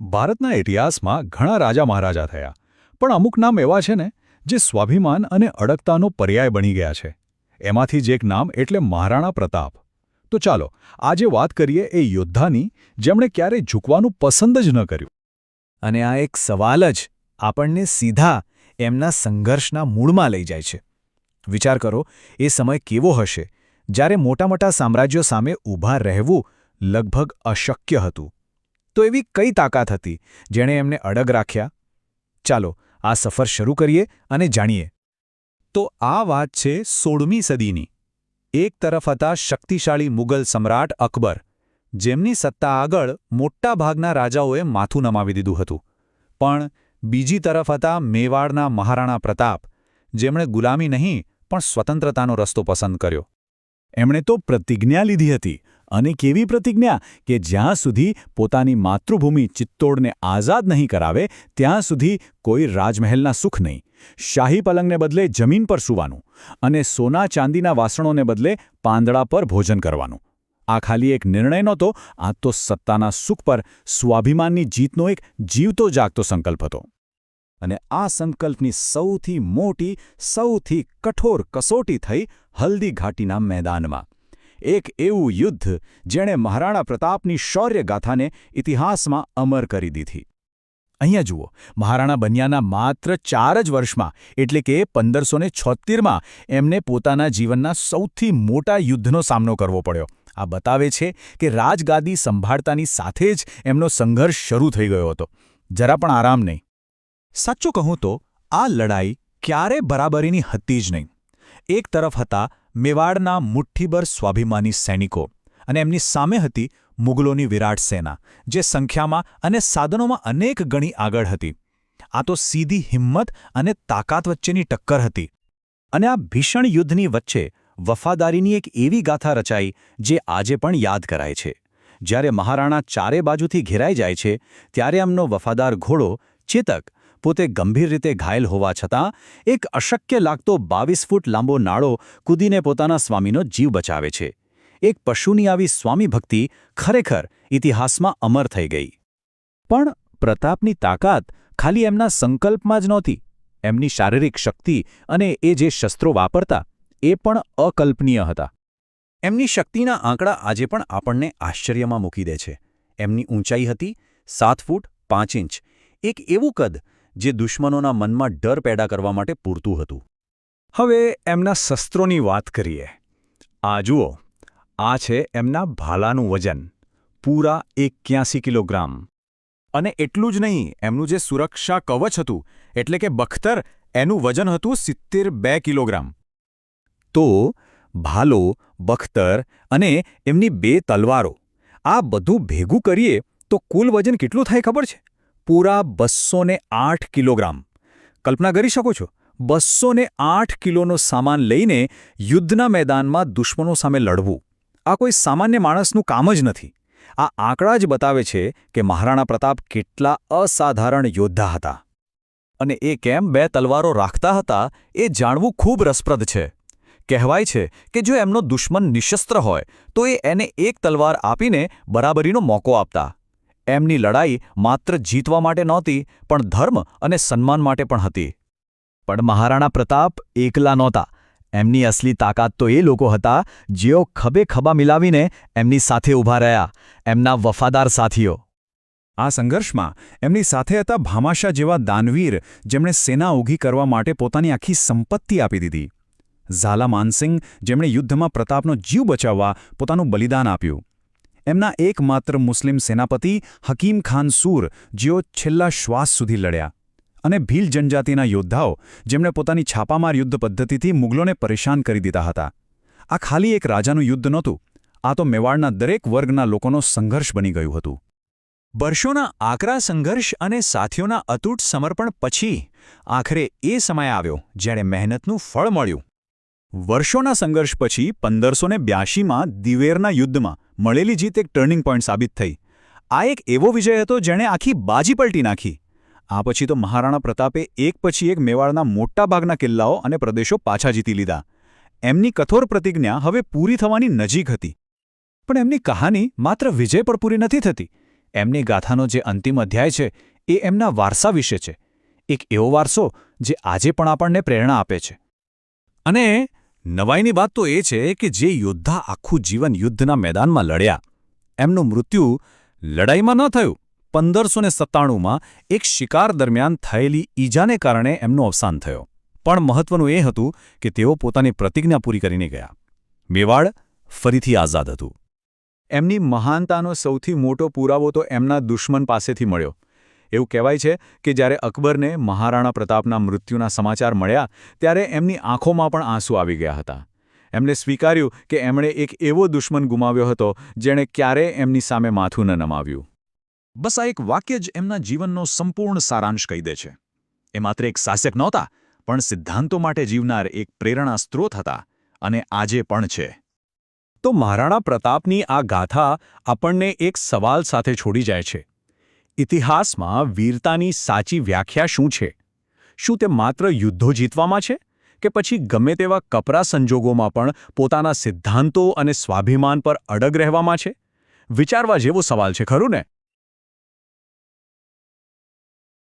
ભારતના ઇતિહાસમાં ઘણા રાજા મહારાજા થયા. પણ અમુક નામ એવા છે ને, જે સ્વાભિમાન અને અડગતાનો પર્યાય બની ગયા છે. એમાંથી જ એક નામ એટલે મહારાણા પ્રતાપ. તો ચાલો, આજે વાત કરીએ એ યોદ્ધાની, જેમણે ક્યારેય ઝૂકવાનું પસંદ જ ન કર્યું. અને આ એક સવાલ જ આપણને સીધા એમના સંઘર્ષના મૂળમાં લઈ જાય છે. વિચાર કરો, એ સમય કેવો હશે? જ્યારે મોટા મોટા સામ્રાજ્યો સામે ઊભા રહેવું લગભગ અશક્ય હતું. તો એવી કઈ તાકાત હતી જેણે એમને અડગ રાખ્યા? ચાલો, આ સફર શરૂ કરીએ અને જાણીએ. તો આ વાત છે સોળમી સદીની. એક તરફ હતા શક્તિશાળી મુગલ સમ્રાટ અકબર, જેમની સત્તા આગળ મોટાભાગના રાજાઓએ માથું નમાવી દીધું હતું. પણ બીજી તરફ હતા મેવાડના મહારાણા પ્રતાપ, જેમણે ગુલામી નહીં પણ સ્વતંત્રતાનો રસ્તો પસંદ કર્યો. એમણે તો પ્રતિજ્ઞા લીધી હતી અને કેવી પ્રતિજ્ઞા કે જ્યાં સુધી પોતાની માતૃભૂમિ ચિત્તોડને આઝાદ નહીં કરાવે, ત્યાં સુધી કોઈ રાજમહેલના સુખ નહીં. શાહી પલંગને બદલે જમીન પર સૂવાનું અને સોના ચાંદીના વાસણોને બદલે પાંદડા પર ભોજન કરવાનું. આ ખાલી એક નિર્ણય નહોતો, આ તો સત્તાના સુખ પર સ્વાભિમાનની જીતનો એક જીવતો જાગતો સંકલ્પ હતો. અને આ સંકલ્પની સૌથી મોટી, સૌથી કઠોર કસોટી થઈ હલ્દી ઘાટીના મેદાનમાં. એક એવું યુદ્ધ જેણે મહારાણા પ્રતાપની શૌર્યગાથાને ઇતિહાસમાં અમર કરી દીધી. અહીંયા જુઓ, મહારાણા બન્યાના માત્ર ચાર જ વર્ષમાં, એટલે કે પંદરસો ને છોત્તેરમાં, એમને પોતાના જીવનના સૌથી મોટા યુદ્ધનો સામનો કરવો પડ્યો. આ બતાવે છે કે રાજગાદી સંભાળતાની સાથે જ એમનો સંઘર્ષ શરૂ થઈ ગયો હતો. જરા પણ આરામ નહીં. સાચું કહું તો, આ લડાઈ ક્યારે બરાબરીની હતી જ નહીં. એક તરફ હતા મેવાડના મુઠ્ઠીભર સ્વાભિમાની સૈનિકો અને એમની સામે હતી મુગલોની વિરાટ સેના, જે સંખ્યામાં અને સાધનોમાં અનેક ગણી આગળ હતી. આ તો સીધી હિંમત અને તાકાત વચ્ચેની ટક્કર હતી. અને આ ભીષણ યુદ્ધની વચ્ચે વફાદારીની એક એવી ગાથા રચાઈ, જે આજે પણ યાદ કરાય છે. જ્યારે મહારાણા ચારે બાજુથી ઘેરાઈ જાય છે, ત્યારે એમનો વફાદાર ઘોડો ચેતક પોતે ગંભીર રીતે ઘાયલ હોવા છતાં, એક અશક્ય લાગતો બાવીસ ફૂટ લાંબો નાળો કૂદીને પોતાના સ્વામીનો જીવ બચાવે છે. એક પશુની આવી સ્વામી ભક્તિ ખરેખર ઇતિહાસમાં અમર થઈ ગઈ. પણ પ્રતાપની તાકાત ખાલી એમના સંકલ્પમાં જ નહોતી. એમની શારીરિક શક્તિ અને એ જે શસ્ત્રો વાપરતા, એ પણ અકલ્પનીય હતા. એમની શક્તિના આંકડા આજે પણ આપણને આશ્ચર્યમાં મૂકી દે છે. એમની ઊંચાઈ હતી સાત ફૂટ પાંચ ઇંચ. એક એવું કદ જે દુશ્મનોના મનમાં ડર પેદા કરવા માટે પૂરતું હતું. હવે એમના શસ્ત્રોની વાત કરીએ. આ જુઓ, આ છે એમના ભાલાનું વજન, પૂરા એક્યાસી કિલોગ્રામ. અને એટલું જ નહીં, એમનું જે સુરક્ષા કવચ હતું, એટલે કે બખ્તર, એનું વજન હતું સિત્તેર બે કિલોગ્રામ. તો, ભાલો, બખ્તર અને એમની બે તલવારો, આ બધું ભેગું કરીએ તો કુલ વજન કેટલું થાય ખબર છે? પૂરા બસો આઠ કિલોગ્રામ. કલ્પના કરી શકો છો? બસો આઠ કિલોનો સામાન લઈને યુદ્ધના મેદાનમાં દુશ્મનો સામે લડવું. આ કોઈ સામાન્ય માણસનું કામ જ નથી. આ આંકડા જ બતાવે છે કે મહારાણા પ્રતાપ કેટલા અસાધારણ યોદ્ધા હતા. અને એ કેમ બે તલવારો રાખતા હતા એ જાણવું ખૂબ રસપ્રદ છે. કહેવાય છે કે જો એમનો દુશ્મન નિશસ્ત્ર હોય, તો એ એને એક તલવાર આપીને બરાબરીનો મોકો આપતા. એમની લડાઈ માત્ર જીતવા માટે નહોતી, પણ ધર્મ અને સન્માન માટે પણ હતી. પણ મહારાણા પ્રતાપ એકલા નહોતા. એમની અસલી તાકાત તો એ લોકો હતા, જેઓ ખભે ખભા મિલાવીને એમની સાથે ઊભા રહ્યા, એમના વફાદાર સાથીઓ. આ સંઘર્ષમાં એમની સાથે હતા ભામાશા જેવા દાનવીર, જેમણે સેના ઊભી કરવા માટે પોતાની આખી સંપત્તિ આપી દીધી. ઝાલા માનસિંહ, જેમણે યુદ્ધમાં પ્રતાપનો જીવ બચાવવા પોતાનું બલિદાન આપ્યું. એમના એકમાત્ર મુસ્લિમ સેનાપતિ હકીમ ખાન સૂર, જેઓ છેલ્લા શ્વાસ સુધી લડ્યા. અને ભીલ જનજાતિના યોદ્ધાઓ, જેમણે પોતાની છાપામાર યુદ્ધ પદ્ધતિથી મુગલોને પરેશાન કરી દીધા હતા. આ ખાલી એક રાજાનું યુદ્ધ નહોતું, આ તો મેવાડના દરેક વર્ગના લોકોનો સંઘર્ષ બની ગયું હતું. વર્ષોના આકરા સંઘર્ષ અને સાથીઓના અતૂટ સમર્પણ પછી, આખરે એ સમય આવ્યો જ્યારે મહેનતનું ફળ મળ્યું. વર્ષોના સંઘર્ષ પછી પંદરસો ને બ્યાસીમાં દિવેરના યુદ્ધમાં મળેલી જીત એક ટર્નિંગ પોઈન્ટ સાબિત થઈ. આ એક એવો વિજય હતો જેણે આખી બાજી પલટી નાખી. આ પછી તો મહારાણા પ્રતાપે એક પછી એક મેવાડના મોટાભાગના કિલ્લાઓ અને પ્રદેશો પાછા જીતી લીધા. એમની કઠોર પ્રતિજ્ઞા હવે પૂરી થવાની નજીક હતી. પણ એમની કહાની માત્ર વિજય પર પૂરી નથી થતી. એમની ગાથાનો જે અંતિમ અધ્યાય છે એ એમના વારસા વિશે છે. એક એવો વારસો જે આજે પણ આપણને પ્રેરણા આપે છે. અને નવાઈની વાત તો એ છે કે જે યોદ્ધા આખું જીવન યુદ્ધના મેદાનમાં લડ્યા, એમનું મૃત્યુ લડાઈમાં ન થયું. પંદરસો ને સત્તાણુંમાં એક શિકાર દરમિયાન થયેલી ઈજાને કારણે એમનું અવસાન થયો. પણ મહત્વનું એ હતું કે તેઓ પોતાની પ્રતિજ્ઞા પૂરી કરીને ગયા. મેવાડ ફરીથી આઝાદ હતું. એમની મહાનતાનો સૌથી મોટો પુરાવો તો એમના દુશ્મન પાસેથી મળ્યો. એવું કહેવાય છે કે જ્યારે અકબરને મહારાણા પ્રતાપના મૃત્યુના સમાચાર મળ્યા, ત્યારે એમની આંખોમાં પણ આંસુ આવી ગયા હતા. એમણે સ્વીકાર્યું કે એમણે એક એવો દુશ્મન ગુમાવ્યો હતો, જેણે ક્યારેય એમની સામે માથું ન નમાવ્યું. બસ આ એક વાક્ય જ એમના જીવનનો સંપૂર્ણ સારાંશ કહી દે છે. એ માત્ર એક શાસક નહોતા, પણ સિદ્ધાંતો માટે જીવનાર એક પ્રેરણા સ્ત્રોત હતા, અને આજે પણ છે. તો મહારાણા પ્રતાપની આ ગાથા આપણને એક સવાલ સાથે છોડી જાય છે. ઇતિહાસમાં વીરતાની સાચી વ્યાખ્યા શું છે? શું તે માત્ર યુદ્ધો જીતવામાં છે? કે પછી ગમે તેવા કપરા સંજોગોમાં પણ પોતાના સિદ્ધાંતો અને સ્વાભિમાન પર અડગ રહેવામાં છે? વિચારવા જેવો સવાલ છે, ખરું ને?